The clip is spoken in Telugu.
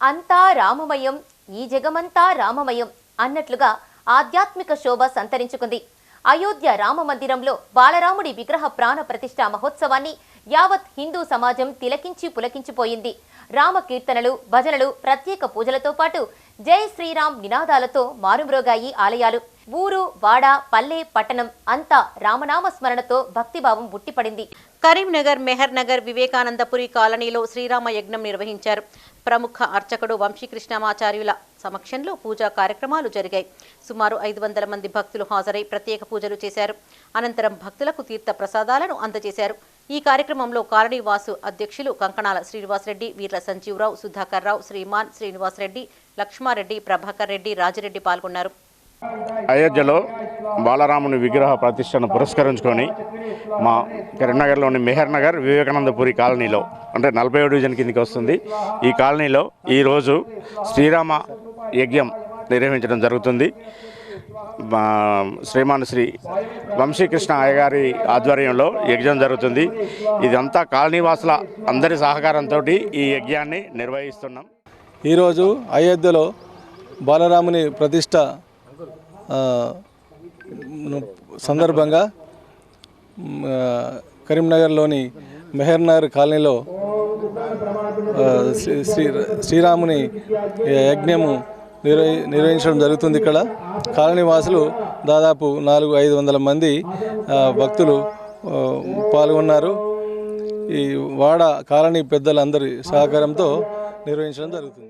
అంతా రామమయం ఈ జగమంతా రామమయం అన్నట్లుగా ఆధ్యాత్మిక శోభ సంతరించుకుంది. అయోధ్య రామ మందిరంలో బాలరాముడి విగ్రహ ప్రాణ ప్రతిష్ఠా మహోత్సవాన్ని యావత్ హిందూ సమాజం తిలకించి పులకించిపోయింది రామ కీర్తనలు భజనలు ప్రత్యేక పూజలతో పాటు జై శ్రీరామ్ నినాదాలతో మారుమ్రోగాయి ఆలయాలు. ఊరు వాడ పల్లె పట్టణం అంతా రామనామ స్మరణతో భక్తిభావం బుట్టిపడింది కరీంనగర్ మెహర్ నగర్ వివేకానందపురి కాలనీలో శ్రీరామ యజ్ఞం నిర్వహించారు. ప్రముఖ అర్చకుడు వంశీకృష్ణమాచార్యుల సమక్షంలో పూజా కార్యక్రమాలు జరిగాయి. సుమారు ఐదు వందల మంది భక్తులు హాజరై ప్రత్యేక పూజలు చేశారు. అనంతరం భక్తులకు తీర్థ ప్రసాదాలను అందజేశారు. ఈ కార్యక్రమంలో కాలనీ వాసు అధ్యక్షులు కంకణాల శ్రీనివాసరెడ్డి వీర్ల సంజీవరావు సుధాకర్ రావు శ్రీమాన్ శ్రీనివాసరెడ్డి లక్ష్మారెడ్డి ప్రభాకర్ రెడ్డి రాజిరెడ్డి పాల్గొన్నారు. అయోధ్యలో బాలరాముని విగ్రహ ప్రతిష్టను పురస్కరించుకొని మా కరీంనగర్లోని మెహర్ నగర్ వివేకానందపురి కాలనీలో అంటే నలభై డివిజన్ కిందకి వస్తుంది. ఈ కాలనీలో ఈరోజు శ్రీరామ యజ్ఞం నిర్వహించడం జరుగుతుంది. శ్రీమాన్ శ్రీ వంశీకృష్ణ అయ్యగారి ఆధ్వర్యంలో యజ్ఞం జరుగుతుంది. ఇదంతా కాలనీవాసుల అందరి సహకారంతో ఈ యజ్ఞాన్ని నిర్వహిస్తున్నాం. ఈరోజు అయోధ్యలో బాలరాముని ప్రతిష్ట సందర్భంగా కరీంనగర్లోని మెహర్నగర్ కాలనీలో శ్రీ శ్రీ శ్రీరాముని యజ్ఞము నిర్వహి నిర్వహించడం జరుగుతుంది ఇక్కడ. కాలనీ వాసులు దాదాపు నాలుగు ఐదు వందల మంది భక్తులు పాల్గొన్నారు. ఈ వాడ కాలనీ పెద్దలందరి సహకారంతో నిర్వహించడం జరుగుతుంది.